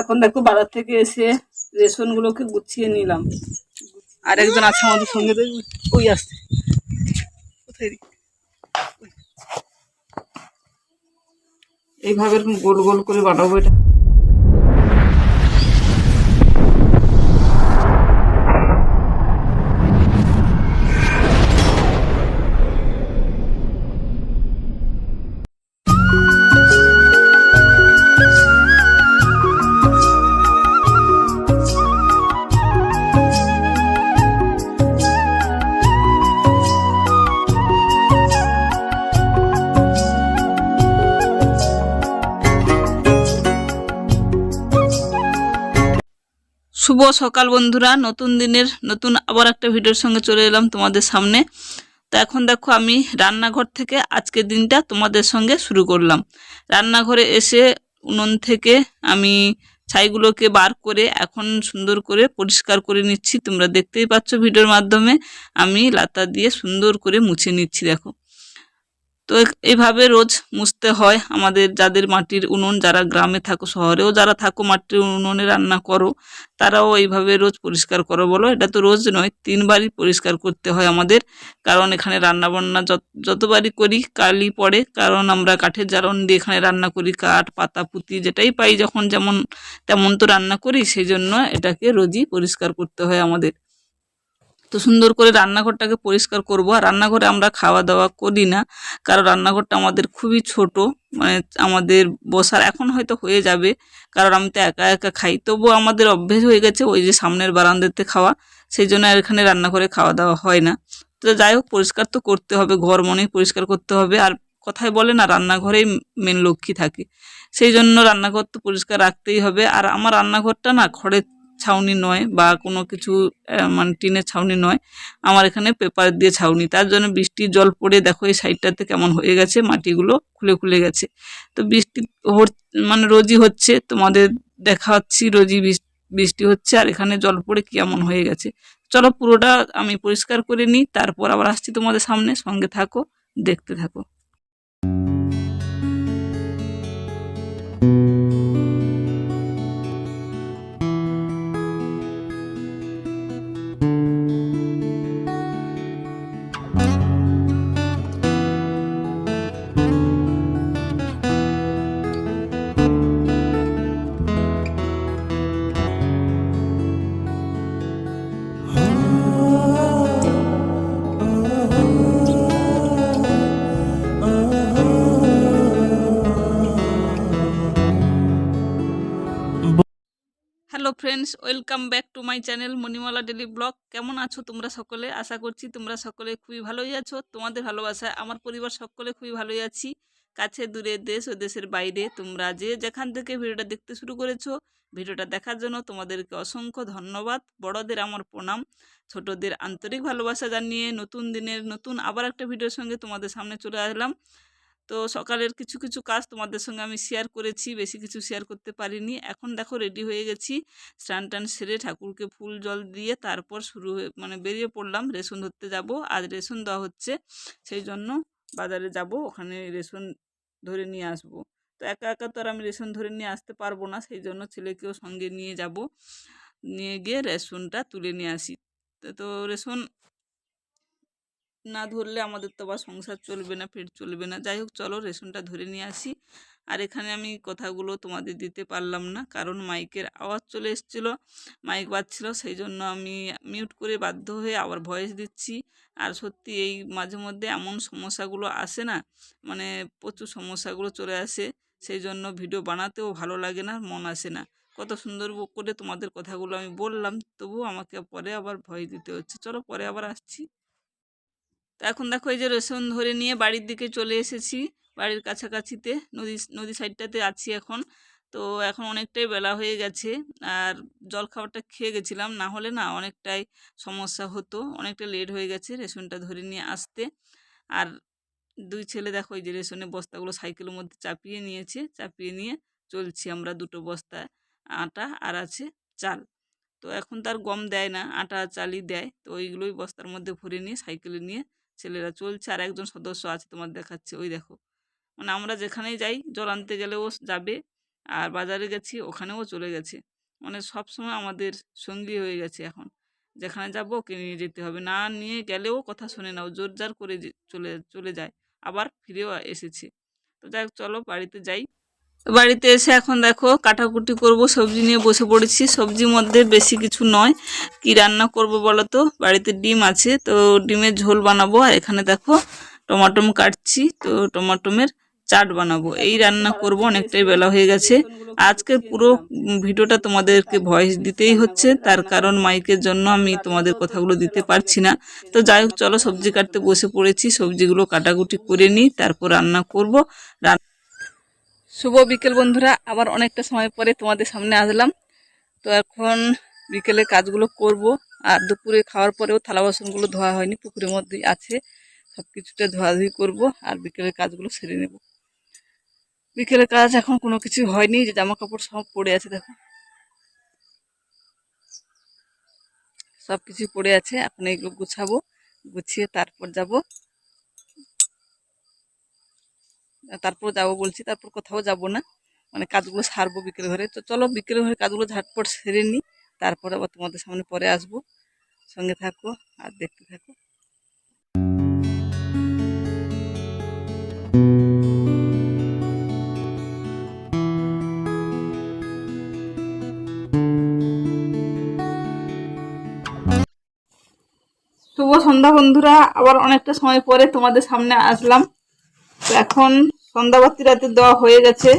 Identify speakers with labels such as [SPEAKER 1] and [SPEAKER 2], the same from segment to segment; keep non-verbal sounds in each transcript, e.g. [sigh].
[SPEAKER 1] এখন দেখো বাজার থেকে এসে রেশন গুলোকে গুছিয়ে নিলাম। আর একজন আছে আমাদের সঙ্গে, ওই আসছে। কোথায় এইভাবে গোল গোল করে বানাবো এটা। শুভ সকাল বন্ধুরা, নতুন দিনের, নতুন আবার একটা ভিডিওর সঙ্গে চলে এলাম তোমাদের সামনে। তো এখন দেখো আমি রান্নাঘর থেকে আজকের দিনটা তোমাদের সঙ্গে শুরু করলাম। রান্নাঘরে এসে উনুন থেকে আমি ছাইগুলোকে বার করে এখন সুন্দর করে পরিষ্কার করে নিচ্ছি। তোমরা দেখতেই পাচ্ছ ভিডিওর মাধ্যমে আমি লাতা দিয়ে সুন্দর করে মুছে নিচ্ছি, দেখো। তো এ- এইভাবে রোজ মুছতে হয় আমাদের যাদের মাটির উনুন, যারা গ্রামে থাকো, শহরেও যারা থাকো, মাটির উনুনে রান্না করো, তারাও এইভাবে রোজ পরিষ্কার করো বলো। এটা তো রোজ নয়, তিনবারই পরিষ্কার করতে হয় আমাদের। কারণ এখানে রান্না বান্না যত- যতবারই করি, কালই পড়ে। কারণ আমরা কাঠের জ্বালন দিয়ে এখানে রান্না করি, কাঠ, পাতা, পুঁতি যেটাই পাই, যখন যেমন, তেমন তো রান্না করি সেই জন্য এটাকে রোজই পরিষ্কার করতে হয় আমাদের। তো সুন্দর করে রান্নাঘরটাকে পরিষ্কার করব। আর রান্নাঘরে আমরা খাওয়া দাওয়া করি না, কারণ রান্নাঘরটা আমাদের খুবই ছোট মানে আমাদের বসার এখন হয়তো হয়ে যাবে, কারণ আমি তো একা একা খাই। তবুও আমাদের অভ্যেস হয়ে গেছে ওই যে সামনের বারান্দাতে খাওয়া, সেই জন্য আর এখানে রান্নাঘরে খাওয়া দাওয়া হয় না। তো যাই হোক, পরিষ্কার তো করতে হবে, ঘর মনেই পরিষ্কার করতে হবে। আর কথায় বলে না, রান্নাঘরেই মেন লক্ষ্মী থাকে। সেই জন্য রান্নাঘর তো পরিষ্কার রাখতেই হবে। আর আমার রান্নাঘরটা না খড়ের ছাউনি নয় বা কোনো কিছু মানে টিনের ছাউনি নয়। আমার এখানে পেপার দিয়ে ছাউনি। তার জন্য বৃষ্টির জল পড়ে দেখো এই সাইডটাতে কেমন হয়ে গেছে, মাটিগুলো খুলে খুলে গেছে। তো বৃষ্টি মানে রোজই হচ্ছে, তোমাদের দেখাচ্ছি রোজই বৃষ- বৃষ্টি হচ্ছে আর এখানে জল পড়ে কেমন হয়ে গেছে। চলো পুরোটা আমি পরিষ্কার করে নিই, তারপর আবার আসছি তোমাদের সামনে। সঙ্গে থাকো, দেখতে থাকো। Friends welcome back to my channel Manimala daily blog কেমন আছো তোমরা সকলে? আশা করছি তোমরা সকলে খুবই ভালোই আছো। তোমাদের ভালোবাসায় আমার পরিবার সকলে খুবই ভালোই আছি। কাছে দূরে দেশ ও দেশের বাইরে তোমরা যে যেখান থেকে ভিডিওটা দেখতে শুরু করেছ, ভিডিওটা দেখার জন্য তোমাদেরকে অসংখ্য ধন্যবাদ। বড়দের আমার প্রণাম। ছোটদের আন্তরিক ভালোবাসা জানিয়ে নতুন দিনের নতুন আবার একটা ভিডিওর সঙ্গে তোমাদের সামনে চলে আসলাম। তো সকালের কিছু কিছু কাজ তোমাদের সঙ্গে আমি শেয়ার করেছি, বেশি কিছু শেয়ার করতে পারিনি। এখন দেখো রেডি হয়ে গেছি, স্নান টান সেরে ঠাকুরকে ফুল জল দিয়ে তারপর শুরু হয়ে মানে বেরিয়ে পড়লাম, রেশন ধরতে যাব। আজ রেশন দেওয়া হচ্ছে, সেই জন্য বাজারে যাব, ওখানে রেশন ধরে নিয়ে আসব। তো একা একা তো আর আমি রেশন ধরে নিয়ে আসতে পারব না, সেই জন্য ছেলেকেও সঙ্গে নিয়ে যাব। নিয়ে গিয়ে রেশনটা তুলে নিয়ে আসি। তো- তো রেশন না ধরলে আমাদের তো আবার সংসার চলবে না পেট চলবে না। যাই হোক, চলো রেশনটা ধরে নিয়ে আসি। আর এখানে আমি কথাগুলো তোমাদের দিতে পারলাম না, কারণ মাইকের আওয়াজ চলে এসেছিল, মাইক বাজছিল সেই জন্য আমি মিউট করে বাধ্য হয়ে আবার ভয়েস দিচ্ছি। আর সত্যি এই মাঝে মধ্যে এমন সমস্যাগুলো আসে না মানে প্রচুর সমস্যাগুলো চলে আসে সেই জন্য ভিডিও বানাতেও ভালো লাগে না মন আসে না। কত সুন্দর করে তোমাদের কথাগুলো আমি বললাম, তবুও আমাকে পরে আবার ভয় দিতে হচ্ছে। চলো পরে আবার আসছি। তো এখন দেখো এই যে রেশন ধরে নিয়ে বাড়ির দিকে চলে এসেছি। বাড়ির কাছাকাছিতে, নদী নদী সাইডটাতে আছি এখন। তো এখন অনেকটাই বেলা হয়ে গেছে। আর জল খাবারটা খেয়ে গেছিলাম। না হলে না অনেকটাই সমস্যা হতো। অনেকটা লেট হয়ে গেছে রেশনটা ধরে নিয়ে আসতে। আর দুই ছেলে দেখো এই যে রেশনের বস্তাগুলো সাইকেলের মধ্যে চাপিয়ে নিয়েছে। চাপিয়ে নিয়ে চলছি আমরা দুটো বস্তা আটা আর আছে চাল। তো এখন তার গম দেয় না। আটা চালই দেয়। তো ওইগুলোই বস্তার মধ্যে ভরে নিয়ে সাইকেলে নিয়ে ছেলেরা চলছে আর একজন সদস্য আছে তোমার দেখাচ্ছে, ওই দেখো। মানে আমরা যেখানেই যাই, জল আনতে গেলে ও যাবে আর বাজারে গেছি, ওখানেও চলে গেছে। মানে সব সময় আমাদের সঙ্গী হয়ে গেছে এখন। যেখানে যাব, ওকে নিয়ে যেতে হবে। না নিয়ে গেলেও কথা শোনে না, ও জোর জার করে চলে চলে যায়। আবার ফিরেও এসেছে। তো যাই চলো বাড়িতে যাই। বাড়িতে এসে এখন দেখো কাটাকুটি করব, সবজি নিয়ে বসে পড়েছি। সবজির মধ্যে বেশি কিছু নয়। কি রান্না করব বলো তো বাড়িতে ডিম আছে, তো ডিমের ঝোল বানাবো। আর এখানে দেখো টমাটম কাটছি, তো টমাটমের চাট বানাবো। এই রান্না করব, অনেকটাই বেলা হয়ে গেছে। আজকের পুরো ভিডিওটা তোমাদেরকে ভয়েস দিতেই হচ্ছে। তার কারণ মাইকের জন্য আমি তোমাদের কথাগুলো দিতে পারছি না। তো যাই হোক, চলো সবজি কাটতে বসে পড়েছি। সবজিগুলো কাটাকুটি করে নিই, তারপর রান্না করব। রান- শুভ বিকেল বন্ধুরা, আবার অনেকটা সময় পরে তোমাদের সামনে আসলাম। তো এখন বিকেলে কাজগুলো করব, আর দুপুরে খাওয়ার পরেও থালা বাসনগুলো ধোয়া হয়নি, পুকুরের মধ্যেই আছে। সব কিছুটা ধোয়াধুয়ি করব, আর বিকেলের কাজগুলো সেরে নেব। বিকেলের কাজ এখন কোনো কিছু হয়নি, যে জামা কাপড় সব পড়ে আছে, দেখো। সব কিছু পড়ে আছে, এখন এগুলো গুছাবো, গুছিয়ে তারপর যাব। তারপর যাব বলছি, তারপর কোথাও যাব না। মানে কাজগুলো সারবো বিকেল ঘরে। তো চলো বিকেল ঘরে কাজগুলো ঝাটপট সেরে নিই। তারপর আবার তোমাদের সামনে পরে আসব। সঙ্গে থাকো আর দেখতে থাকো। শুভ সন্ধ্যা বন্ধুরা। আবার অনেকটা সময় পরে তোমাদের সামনে আসলাম। তো এখন সন্ধ্যাবাতি রাতে দেওয়া হয়ে গেছে।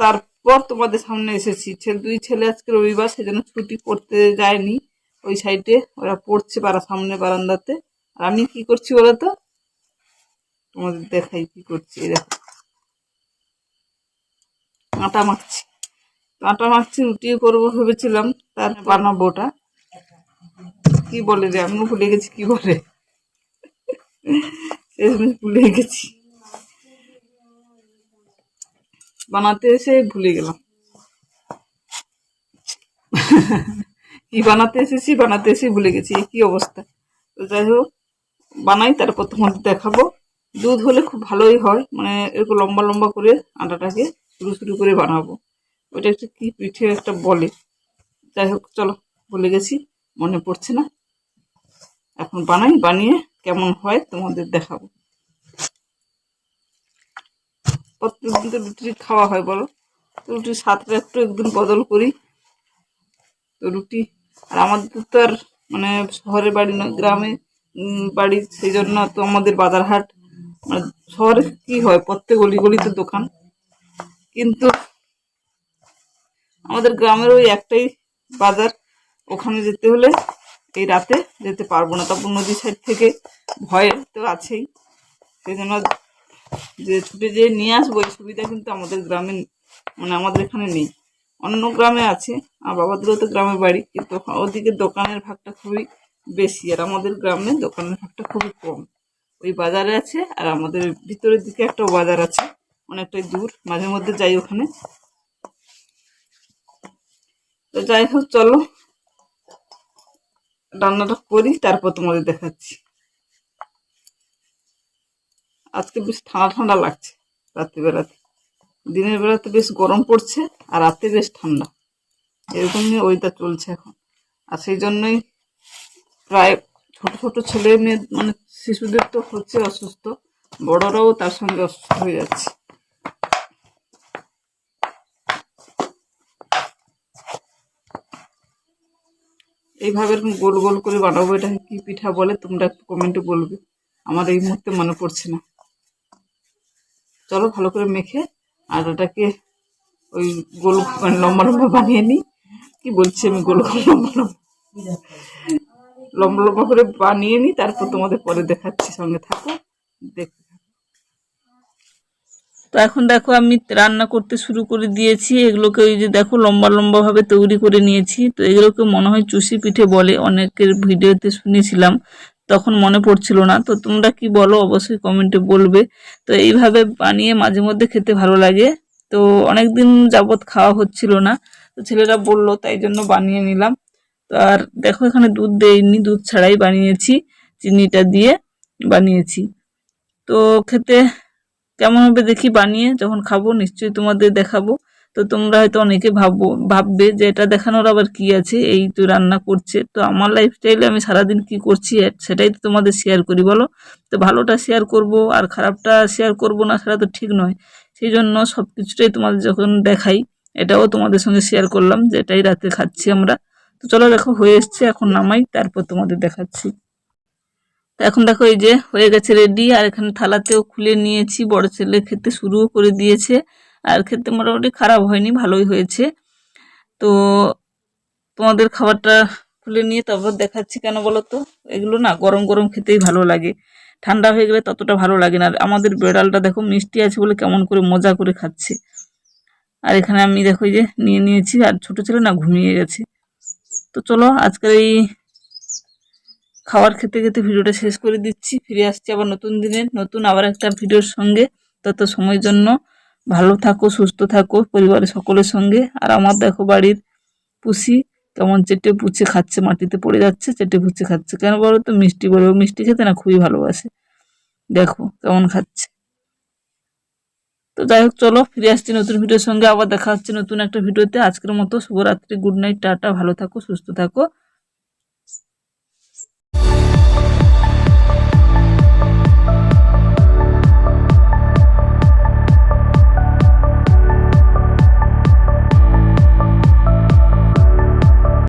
[SPEAKER 1] তারপর তোমাদের সামনে এসেছি। ছেলে দুই ছেলে আজকে রবিবার, সেজন্য ছুটি পড়তে যায়নি। ওই সাইডে ওরা পড়ছে পাড়া সামনে বারান্দাতে। আর আমি কি করছি বলো তো? তোমাদের দেখাই কি করছি দেখো। আটা মাখছি। আটা মাখছি, রুটিও করব ভেবেছিলাম। তার বানাবো ওটা কি বলে রে? আমিও ভুলে গেছি কি বলে। [laughs] ভুলে গেছি। বানাতে এসে ভুলে গেলাম। কি বানাতে এসেছি, বানাতে এসে ভুলে গেছি কি অবস্থা। তো যাই হোক, বানাই, তারপর তোমাদের দেখাবো। দুধ হলে খুব ভালোই হয় মানে এরকম লম্বা লম্বা করে আটাটাকে শুরু শুরু করে বানাবো। ওইটা একটা কি পিঠে একটা বলে। যাই হোক, চলো, ভুলে গেছি, মনে পড়ছে না। এখন বানাই, বানিয়ে কেমন হয় তোমাদের দেখাবো। প্রত্যেকদিন তো রুটি খাওয়া হয়, বলো? তো রুটির স্বাদটা একটু একদিন বদল করি। তো রুটি, আর আমাদের তো আর মানে শহরের বাড়ি নয়, গ্রামে বাড়ি, সেই জন্য তো আমাদের বাজার হাট মানে শহরে কি হয়, প্রত্যেক গলি গলিতে দোকান। কিন্তু আমাদের গ্রামের ওই একটাই বাজার, ওখানে যেতে হলে এই রাতে যেতে পারব না। তারপর নদী সাইড থেকে ভয় তো আছেই। সেই জন্য যে ছুটে যেয়ে নিয়ে আসব, এই সুবিধা কিন্তু আমাদের গ্রামে মানে আমাদের এখানে নেই। অন্য গ্রামে আছে আর বাবাদেরও তো গ্রামের বাড়ি, কিন্তু ওদিকে দোকানের ভাগটা খুবই বেশি, আর আমাদের গ্রামে দোকানের ভাগটা খুবই কম। ওই বাজারে আছে, আর আমাদের ভিতরের দিকে একটা বাজার আছে, অনেকটাই দূর, মাঝে মধ্যে যাই ওখানে। তো যাই হোক, চলো। রান্নাটা করি, তারপর তোমাদের দেখাচ্ছি। আজকে বেশ ঠান্ডা ঠান্ডা লাগছে রাত্রিবেলাতে। দিনের বেলাতে বেশ গরম পড়ছে আর রাতে বেশ ঠান্ডা। এরকম নিয়ে ওয়েদার চলছে এখন। আর সেই জন্যই প্রায় ছোট ছোট ছেলে মেয়ে মানে শিশুদের তো হচ্ছে অসুস্থ, বড়রাও তার সঙ্গে অসুস্থ হয়ে যাচ্ছে। এইভাবে এরকম গোল গোল করে বানাবো এটাকে কি পিঠা বলে তোমরা একটু কমেন্টে বলবে। আমার এই মুহূর্তে মনে পড়ছে না। চলো ভালো করে মেখে আর ওটাকে ওই গোল মানে লম্বা লম্বা বানিয়ে নিই। কি বলছি আমি? গোল গোল লম্বা লম্বা। লম্বা লম্বা করে বানিয়ে নিই, তারপর তোমাদের পরে দেখাচ্ছি, সঙ্গে থাকো। দেখতে তো এখন দেখো আমি রান্না করতে শুরু করে দিয়েছি। এগুলোকে ওই যে দেখো লম্বা লম্বাভাবে তৈরি করে নিয়েছি। তো এগুলোকে মনে হয় চুষি পিঠে বলে, অনেকের ভিডিওতে শুনেছিলাম। তখন মনে পড়ছিল না। তো তোমরা কি বলো? অবশ্যই কমেন্টে বলবে। তো এইভাবে বানিয়ে মাঝে মধ্যে খেতে ভালো লাগে। তো অনেক দিন যাবৎ খাওয়া হচ্ছিল না। তো ছেলেরা বলল, তাই জন্য বানিয়ে নিলাম। তো আর দেখো, এখানে দুধ দেইনি। দুধ ছাড়াই বানিয়েছি। চিনিটা দিয়ে বানিয়েছি। তো খেতে কেমন হবে দেখি বানিয়ে যখন খাব, নিশ্চয়ই তোমাদের দেখাবো। তো তোমরা হয়তো অনেকে ভাববো ভাববে যে এটা দেখানোর আবার কি আছে? এই তো রান্না করছে। তো আমার লাইফস্টাইলে আমি সারাদিন কি করছি সেটাই তো তোমাদের শেয়ার করি, বলো? তো ভালোটা শেয়ার করব আর খারাপটা শেয়ার করব না সেটা তো ঠিক নয়। সেই জন্য সব কিছুটাই তোমাদের যখন দেখাই, এটাও তোমাদের সঙ্গে শেয়ার করলাম যে এটাই রাতে খাচ্ছি আমরা। তো চলো দেখো, হয়ে এসছে, এখন নামাই, তারপর তোমাদের দেখাচ্ছি। তো এখন দেখো, এই যে হয়ে গেছে রেডি আর এখানে থালাতেও খুলে নিয়েছি, বড় ছেলে খেতে শুরুও করে দিয়েছে। আর খেতে মোটামুটি খারাপ হয়নি, ভালোই হয়েছে। তো তোমাদের খাবারটা খুলে নিয়ে তারপর দেখাচ্ছি কেন বলো তো এগুলো না গরম গরম খেতেই ভালো লাগে। ঠান্ডা হয়ে গেলে ততটা ভালো লাগে না। আর আমাদের বেড়ালটা দেখো মিষ্টি আছে বলে কেমন করে মজা করে খাচ্ছে। আর এখানে আমি দেখো যে নিয়ে নিয়েছি আর ছোট ছেলে না ঘুমিয়ে গেছে। তো চলো আজকের এই খাবার খেতে খেতে ভিডিওটা শেষ করে দিচ্ছি। ফিরে আসছি আবার নতুন দিনে, নতুন আবার একটা ভিডিওর সঙ্গে। তত সময়ের জন্য ভালো থাকো, সুস্থ থাকো পরিবারের সকলের সঙ্গে। আর আমার দেখো বাড়ির পুষি কেমন চেটে পুচে খাচ্ছে, মাটিতে পড়ে যাচ্ছে, চেটে পুচে খাচ্ছে। কেন বলো তো? মিষ্টি বলে, মিষ্টি খেতে না খুবই ভালোবাসে। দেখো কেমন খাচ্ছে। তো যাই হোক, চলো ফিরে আসছি নতুন ভিডিওর সঙ্গে। আবার দেখা হচ্ছে নতুন একটা ভিডিওতে। আজকের মতো শুভরাত্রি, গুড নাইট, টাটা, ভালো থাকো, সুস্থ থাকো।